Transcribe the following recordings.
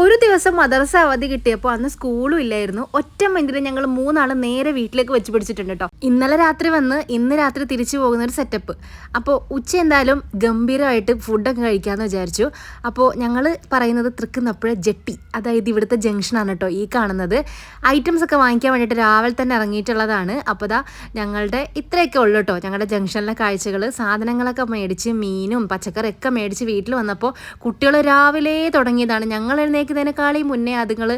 ഒരു ദിവസം മദർസ അവധി കിട്ടിയപ്പോൾ അന്ന് സ്കൂളും ഇല്ലായിരുന്നു. ഒറ്റ മൈൻഡിൽ ഞങ്ങൾ മൂന്നാൾ നേരെ വീട്ടിലേക്ക് വെച്ച് പിടിച്ചിട്ടുണ്ട് കേട്ടോ ഇന്നലെ രാത്രി വന്ന് ഇന്ന് രാത്രി തിരിച്ചു പോകുന്ന ഒരു സെറ്റപ്പ് അപ്പോൾ ഉച്ച എന്തായാലും ഗംഭീരമായിട്ട് ഫുഡൊക്കെ കഴിക്കാമെന്ന് വിചാരിച്ചു. അപ്പോൾ ഞങ്ങൾ പറയുന്നത് തൃക്കുന്നപ്പുഴ ജെട്ടി അതായത് ഇവിടുത്തെ ജംഗ്ഷനാണ് കേട്ടോ ഈ കാണുന്നത്. ഐറ്റംസ് ഒക്കെ വാങ്ങിക്കാൻ വേണ്ടിയിട്ട് രാവിലെ തന്നെ ഇറങ്ങിയിട്ടുള്ളതാണ്. അപ്പോൾ ദാ ഞങ്ങളുടെ ഇത്രയൊക്കെ ഉള്ളു കേട്ടോ ഞങ്ങളുടെ ജംഗ്ഷനിലെ കാഴ്ചകൾ സാധനങ്ങളൊക്കെ മേടിച്ച് മീനും പച്ചക്കറിയൊക്കെ മേടിച്ച് വീട്ടിൽ വന്നപ്പോൾ കുട്ടികൾ രാവിലെ തുടങ്ങിയതാണ്. ഞങ്ങൾ എഴുന്നേക്കുന്നതിനേക്കാളും മുന്നേ അതുങ്ങൾ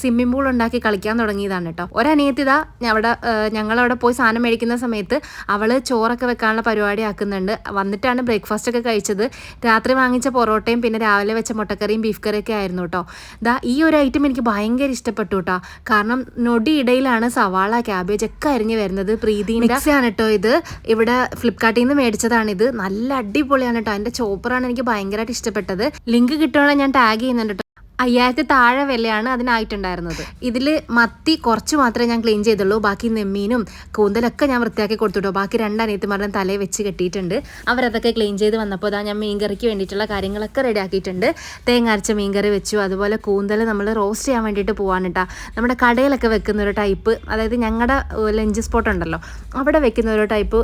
സ്വിമ്മിംഗ് പൂൾ ഉണ്ടാക്കി കളിക്കാൻ തുടങ്ങിയതാണ് കേട്ടോ. ഒരനിയത്തിത അവിടെ ഞങ്ങളവിടെ പോയി സാധനം മേടിക്കുന്ന സമയത്ത് അവൾ ചോറൊക്കെ വെക്കാനുള്ള പരിപാടി ആക്കുന്നുണ്ട് വന്നിട്ടാണ് ബ്രേക്ക്ഫാസ്റ്റ് ഒക്കെ കഴിച്ചത്. രാത്രി വാങ്ങിച്ച പൊറോട്ടയും പിന്നെ രാവിലെ വെച്ച മുട്ടക്കറിയും ബീഫ് കറിയൊക്കെ ആയിരുന്നു കേട്ടോ. ദാ ഈ ഒരു ഐറ്റം എനിക്ക് ഭയങ്കര ഇഷ്ടപ്പെട്ടു കേട്ടോ. കാരണം നൊടി ഇടയിലാണ് സവാള ക്യാബേജ് ഒക്കെ അരിഞ്ഞ് വരുന്നത്. പ്രീതിന്റെ ആണ് കേട്ടോ ഇത്. ഇവിടെ ഫ്ലിപ്കാർട്ടിൽ നിന്ന് മേടിച്ചതാണിത് നല്ല അടിപൊളിയാണ് കേട്ടോ. അതിന്റെ ചോപ്പറാണ് എനിക്ക് ഭയങ്കരമായിട്ട് ഇഷ്ടപ്പെട്ടത്. ലിങ്ക് കിട്ടുവാണെങ്കിൽ ഞാൻ ടാഗ് ചെയ്യുന്നുണ്ട് കേട്ടോ. അയ്യായിരത്തി താഴെ വിലയാണ് അതിനായിട്ടുണ്ടായിരുന്നത്. ഇതിൽ മത്തി കുറച്ച് മാത്രമേ ഞാൻ ക്ലീൻ ചെയ്തുള്ളൂ. ബാക്കി നെമ്മീനും കൂന്തലൊക്കെ ഞാൻ വൃത്തിയാക്കി കൊടുത്തുട്ടോ. ബാക്കി രണ്ട് അനിയത്തിമാരുടെ തലയിൽ വെച്ച് കെട്ടിയിട്ടുണ്ട്. അവരതൊക്കെ ക്ലീൻ ചെയ്ത് വന്നപ്പോൾ അതാ ഞാൻ മീൻകറിക്ക് വേണ്ടിയിട്ടുള്ള കാര്യങ്ങളൊക്കെ റെഡി ആക്കിയിട്ടുണ്ട്. തേങ്ങ അരച്ച മീൻകറി വെച്ചു. അതുപോലെ കൂന്തൽ നമ്മൾ റോസ്റ്റ് ചെയ്യാൻ വേണ്ടിയിട്ട് പോകാൻ കേട്ടോ നമ്മുടെ കടയിലൊക്കെ വെക്കുന്ന ഒരു ടൈപ്പ് അതായത് ഞങ്ങളുടെ ലഞ്ച് സ്പോട്ട് ഉണ്ടല്ലോ. അവിടെ വെക്കുന്ന ഒരു ടൈപ്പ്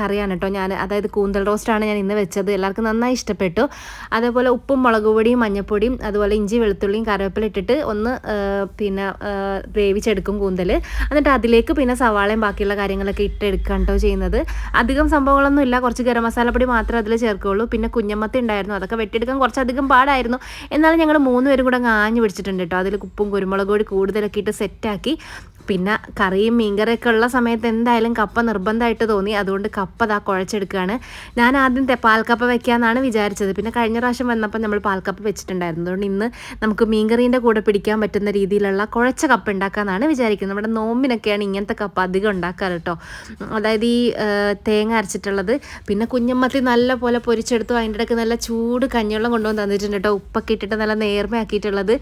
കറിയാണ് കേട്ടോ ഞാൻ. അതായത് കൂന്തൽ റോസ്റ്റാണ് ഞാൻ ഇന്ന് വെച്ചത്. എല്ലാവർക്കും നന്നായി ഇഷ്ടപ്പെട്ടു. അതേപോലെ ഉപ്പും മുളക് പൊടിയും മഞ്ഞപ്പൊടിയും അതുപോലെ ഇഞ്ചി വെളുത്തുള്ളിയും കറിവേപ്പില ഇട്ടിട്ട് ഒന്ന് പിന്നെ വേവിച്ചെടുക്കും കൂന്തൽ എന്നിട്ട് അതിലേക്ക് പിന്നെ സവാളയും ബാക്കിയുള്ള കാര്യങ്ങളൊക്കെ ഇട്ടെടുക്കുക കേട്ടോ ചെയ്യുന്നത്. അധികം സംഭവങ്ങളൊന്നും ഇല്ല. കുറച്ച് ഗരം പൊടി മാത്രമേ അതിൽ ചേർക്കുകയുള്ളൂ പിന്നെ കുഞ്ഞമ്മത്തി ഉണ്ടായിരുന്നു. അതൊക്കെ വെട്ടിയെടുക്കാൻ കുറച്ചധികം പാടായിരുന്നു. എന്നാലും ഞങ്ങൾ മൂന്ന് പേരും കൂടെ ആഞ്ഞു പിടിച്ചിട്ടുണ്ട് കേട്ടോ അതിൽ ഉപ്പും കുരുമുളക് പൊടി കൂടുതലൊക്കെ ഇട്ട് സെറ്റാക്കി പിന്നെ കറിയും മീൻകറിയൊക്കെ ഉള്ള സമയത്ത് എന്തായാലും കപ്പ നിർബന്ധമായിട്ട് തോന്നി. അതുകൊണ്ട് കപ്പ ദാ കുഴച്ചെടുക്കുകയാണ്. ഞാൻ ആദ്യം പാൽക്കപ്പ വെക്കാമെന്നാണ് വിചാരിച്ചത്. പിന്നെ കഴിഞ്ഞ പ്രാവശ്യം വന്നപ്പോൾ നമ്മൾ പാൽക്കപ്പ വെച്ചിട്ടുണ്ടായിരുന്നു. അതുകൊണ്ട് ഇന്ന് നമുക്ക് മീൻകറീന്റെ കൂടെ പിടിക്കാൻ പറ്റുന്ന രീതിയിലുള്ള കുഴച്ച കപ്പ ഉണ്ടാക്കാമെന്നാണ് വിചാരിക്കുന്നത്. നമ്മുടെ നോമ്പിനൊക്കെയാണ് ഇങ്ങനത്തെ കപ്പ അധികം ഉണ്ടാക്കാറ് കേട്ടോ. അതായത് ഈ തേങ്ങ അരച്ചിട്ടുള്ളത്. പിന്നെ കുഞ്ഞമ്മത്തി നല്ല പോലെ പൊരിച്ചെടുത്തു. അതിന്റെ ഇടയ്ക്ക് നല്ല ചൂട് കഞ്ഞിവെള്ളം കൊണ്ടുവന്ന് തന്നിട്ടുണ്ട് കേട്ടോ. ഉപ്പൊക്കെ ഇട്ടിട്ട് നല്ല നേർമയാക്കിയിട്ടുള്ളത്.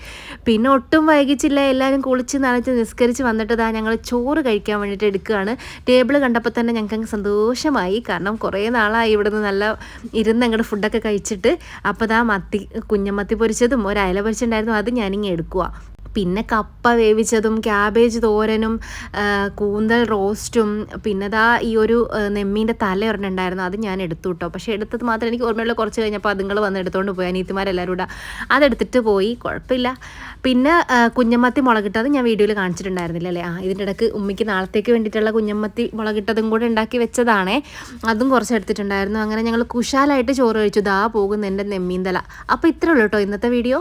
പിന്നെ ഒട്ടും വൈകിച്ചില്ല. എല്ലാവരും കുളിച്ച് നനച്ച് നിസ്കരിച്ച് വന്നിട്ട് ഇതാ ഞങ്ങൾ ചോറ് കഴിക്കാൻ വേണ്ടിയിട്ട് എടുക്കുകയാണ്. ടേബിൾ കണ്ടപ്പോൾ തന്നെ ഞങ്ങൾക്ക് സന്തോഷമായി. കാരണം കുറേ നാളായി ഇവിടുന്ന് നല്ല ഇരുന്ന് ഞങ്ങളുടെ ഫുഡൊക്കെ കഴിച്ചിട്ട്. അപ്പോൾ ഇതാ മത്തി കുഞ്ഞമത്തി പൊരിച്ചതും ഒരു അയല പൊരിച്ചിട്ടുണ്ടായിരുന്നു അത് ഞാനിങ്ങനെ എടുക്കുക പിന്നെ കപ്പ വേവിച്ചതും ക്യാബേജ് തോരനും കൂന്തൽ റോസ്റ്റും പിന്നെ ദാ ഈ ഒരു നെമ്മീന്റെ തല ഒരെണ്ണുണ്ടായിരുന്നു അത് ഞാൻ എടുത്തു കേട്ടോ പക്ഷേ എടുത്തത് മാത്രം എനിക്ക് ഓർമ്മയുള്ള കുറച്ച് കഴിഞ്ഞപ്പോൾ അതുങ്ങൾ വന്ന് എടുത്തുകൊണ്ട് പോയി അനീത്തിമാരെല്ലാവരും കൂടെ. അതെടുത്തിട്ട് പോയി കുഴപ്പമില്ല. പിന്നെ കുഞ്ഞമ്മത്തി മുളകിട്ടത് ഞാൻ വീഡിയോയിൽ കാണിച്ചിട്ടുണ്ടായിരുന്നില്ല അല്ലേ? ആ ഇതിന്റെ ഇടയ്ക്ക് ഉമ്മയ്ക്ക് നാളത്തേക്ക് വേണ്ടിയിട്ടുള്ള കുഞ്ഞമ്മത്തി മുളകിട്ടതും കൂടെ ഉണ്ടാക്കി വെച്ചതാണേ. അതും കുറച്ച് എടുത്തിട്ടുണ്ടായിരുന്നു. അങ്ങനെ ഞങ്ങൾ കുശാലായിട്ട് ചോറ് കഴിച്ചു. ദാ പോകുന്ന എന്റെ നെമ്മീൻ തല. അപ്പോൾ ഇത്രേ ഉള്ളൂ കേട്ടോ ഇന്നത്തെ വീഡിയോ.